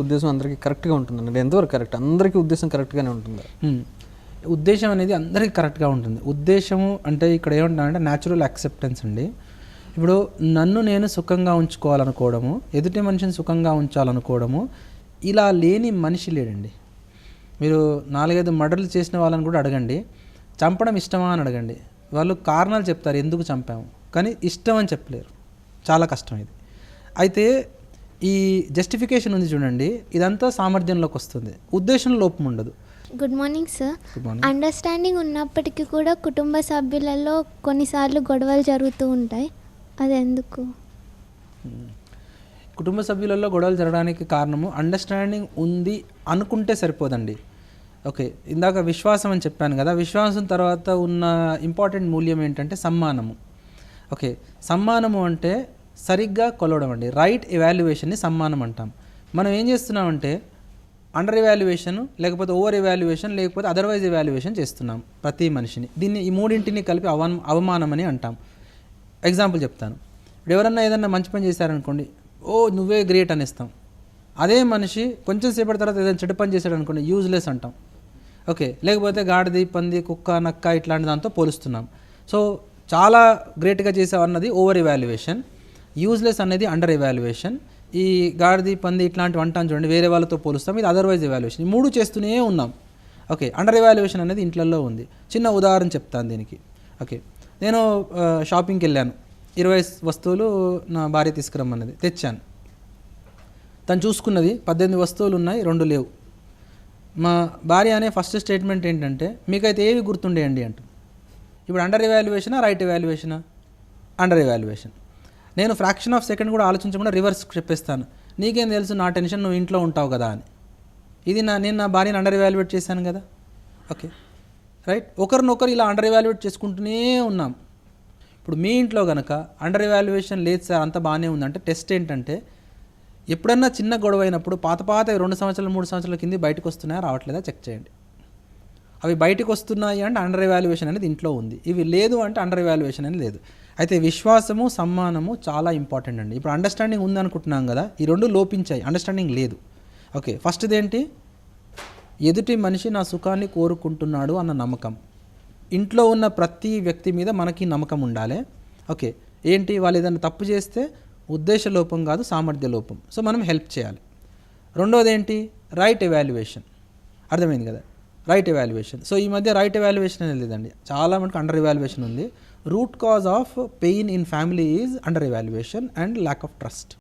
ఉద్దేశం అందరికీ కరెక్ట్గా ఉంటుందండి. ఎంతవరకు కరెక్ట్? అందరికీ ఉద్దేశం కరెక్ట్గానే ఉంటుంది? ఉద్దేశం అనేది అందరికీ కరెక్ట్గా ఉంటుంది. ఉద్దేశము అంటే ఇక్కడ ఏమంటారంటే న్యాచురల్ యాక్సెప్టెన్స్ అండి. ఇప్పుడు నన్ను నేను సుఖంగా ఉంచుకోవాలనుకోవడము ఎదుటి మనిషిని సుఖంగా ఉంచాలనుకోవడము ఇలా లేని మనిషి లేడండి. మీరు నాలుగైదు మర్డర్లు చేసిన వాళ్ళని కూడా అడగండి. చంపడం ఇష్టమా అని అడగండి. వాళ్ళు కారణాలు చెప్తారు ఎందుకు చంపాము? కానీ ఇష్టం అని చెప్పలేరు. చాలా కష్టం ఇది. అయితే ఈ జస్టిఫికేషన్ ఉంది చూడండి. ఇదంతా సామర్థ్యంలోకి వస్తుంది. ఉద్దేశం లోపం ఉండదు. గుడ్ మార్నింగ్ సార్ అండర్స్టాండింగ్ ఉన్నప్పటికీ కూడా కుటుంబ సభ్యులలో కొన్నిసార్లు గొడవలు జరుగుతూ ఉంటాయి. అది ఎందుకు కుటుంబ సభ్యులలో గొడవలు జరగడానికి కారణము అండర్స్టాండింగ్ ఉంది అనుకుంటే సరిపోదండి. ఓకే ఇందాక విశ్వాసం అని చెప్పాను కదా విశ్వాసం తర్వాత ఉన్న ఇంపార్టెంట్ మూల్యం ఏంటంటే సమ్మానము. ఓకే సమ్మానము అంటే సరిగ్గా కొలవడం అండి. రైట్ ఎవాల్యుయేషన్ని సమ్మానం అంటాం. మనం ఏం చేస్తున్నామంటే అండర్ ఎవాల్యుయేషన్ లేకపోతే ఓవర్ ఎవాల్యుయేషన్ లేకపోతే అదర్వైజ్ ఎవాల్యుయేషన్ చేస్తున్నాం ప్రతి మనిషిని. దీన్ని ఈ మూడింటిని కలిపి అవన్ అవమానం అని అంటాం. ఎగ్జాంపుల్ చెప్తాను. ఇప్పుడు ఎవరన్నా ఏదన్నా మంచి పని చేశారనుకోండి ఓ నువ్వే గ్రేట్ అనేస్తాం. అదే మనిషి కొంచెం సేపటి తర్వాత ఏదైనా చెడు పని చేశాడు అనుకోండి యూజ్లెస్ అంటాం. ఓకే లేకపోతే గాడిది పంది కుక్క నక్క ఇట్లాంటి దాంతో పోలుస్తున్నాం. సో చాలా గ్రేట్గా చేసావు అన్నది ఓవర్ ఎవాల్యుయేషన్ యూజ్లెస్ అనేది అండర్ ఎవాల్యుయేషన్ ఈ గాడిది పంది ఇట్లాంటివి అంటాను చూడండి వేరే వాళ్ళతో పోలుస్తాం ఇది అదర్వైజ్ ఎవాల్యుయేషన్ ఈ మూడు చేస్తూనే ఉన్నాం. ఓకే అండర్ ఎవాల్యుయేషన్ అనేది ఇంట్లలో ఉంది. చిన్న ఉదాహరణ చెప్తాను దీనికి. ఓకే నేను షాపింగ్కి వెళ్ళాను ఇరవై వస్తువులు నా భార్య తీసుకురమ్మన్నది తెచ్చాను. తను చూసుకున్నది పద్దెనిమిది వస్తువులు ఉన్నాయి రెండు లేవు. మా భార్య అనే ఫస్ట్ స్టేట్మెంట్ ఏంటంటే మీకైతే ఏవి గుర్తుండేయండి అంటుంది. ఇప్పుడు అండర్ ఎవాల్యుయేషనా రైట్ ఎవాల్యుయేషనా అండర్ ఎవాల్యుయేషన్ నేను ఫ్రాక్షన్ ఆఫ్ సెకండ్ కూడా ఆలోచించకుండా రివర్స్ చెప్పేస్తాను. నీకేం తెలుసు నా టెన్షన్ నువ్వు ఇంట్లో ఉంటావు కదా అని. ఇది నా నేను నా భార్యను అండర్ ఎవాల్యుయేట్ చేశాను కదా. ఓకే రైట్ ఒకరినొకరు ఇలా అండర్ ఇవాల్యుయేట్ చేసుకుంటూనే ఉన్నాం. ఇప్పుడు మీ ఇంట్లో కనుక అండర్ ఇవాల్యుయేషన్ లేదు సార్ అంత బాగానే ఉందంటే టెస్ట్ ఏంటంటే ఎప్పుడన్నా చిన్న గొడవ అయినప్పుడు పాత పాత రెండు సంవత్సరాలు మూడు సంవత్సరాల కింద బయటకు వస్తున్నాయా రావట్లేదా చెక్ చేయండి. అవి బయటకు వస్తున్నాయి అంటే అండర్ ఎవాల్యుయేషన్ అనేది ఇంట్లో ఉంది. ఇవి లేదు అంటే అండర్ ఎవాల్యుయేషన్ అనేది లేదు. అయితే విశ్వాసము సమ్మానము చాలా ఇంపార్టెంట్ అండి. ఇప్పుడు అండర్స్టాండింగ్ ఉందనుకుంటున్నాం కదా ఈ రెండు లోపించాయి. అండర్స్టాండింగ్ లేదు. ఓకే ఫస్ట్ది ఏంటి ఎదుటి మనిషి నా సుఖాన్ని కోరుకుంటున్నాడు అన్న నమ్మకం. ఇంట్లో ఉన్న ప్రతి వ్యక్తి మీద మనకి నమ్మకం ఉండాలి. ఓకే ఏంటి? వాళ్ళు ఏదైనా తప్పు చేస్తే ఉద్దేశ లోపం కాదు సామర్థ్య లోపం. సో మనం హెల్ప్ చేయాలి. రెండోది ఏంటి? రైట్ ఎవాల్యుయేషన్ అర్థమైంది కదా? రైట్ ఎవాల్యుయేషన్ సో ఈ మధ్య రైట్ ఎవాల్యుయేషన్ అనేది లేదండి. చాలా మటుకు అండర్ ఎవాల్యుయేషన్ ఉంది. Root cause of pain in family is under evaluation and lack of trust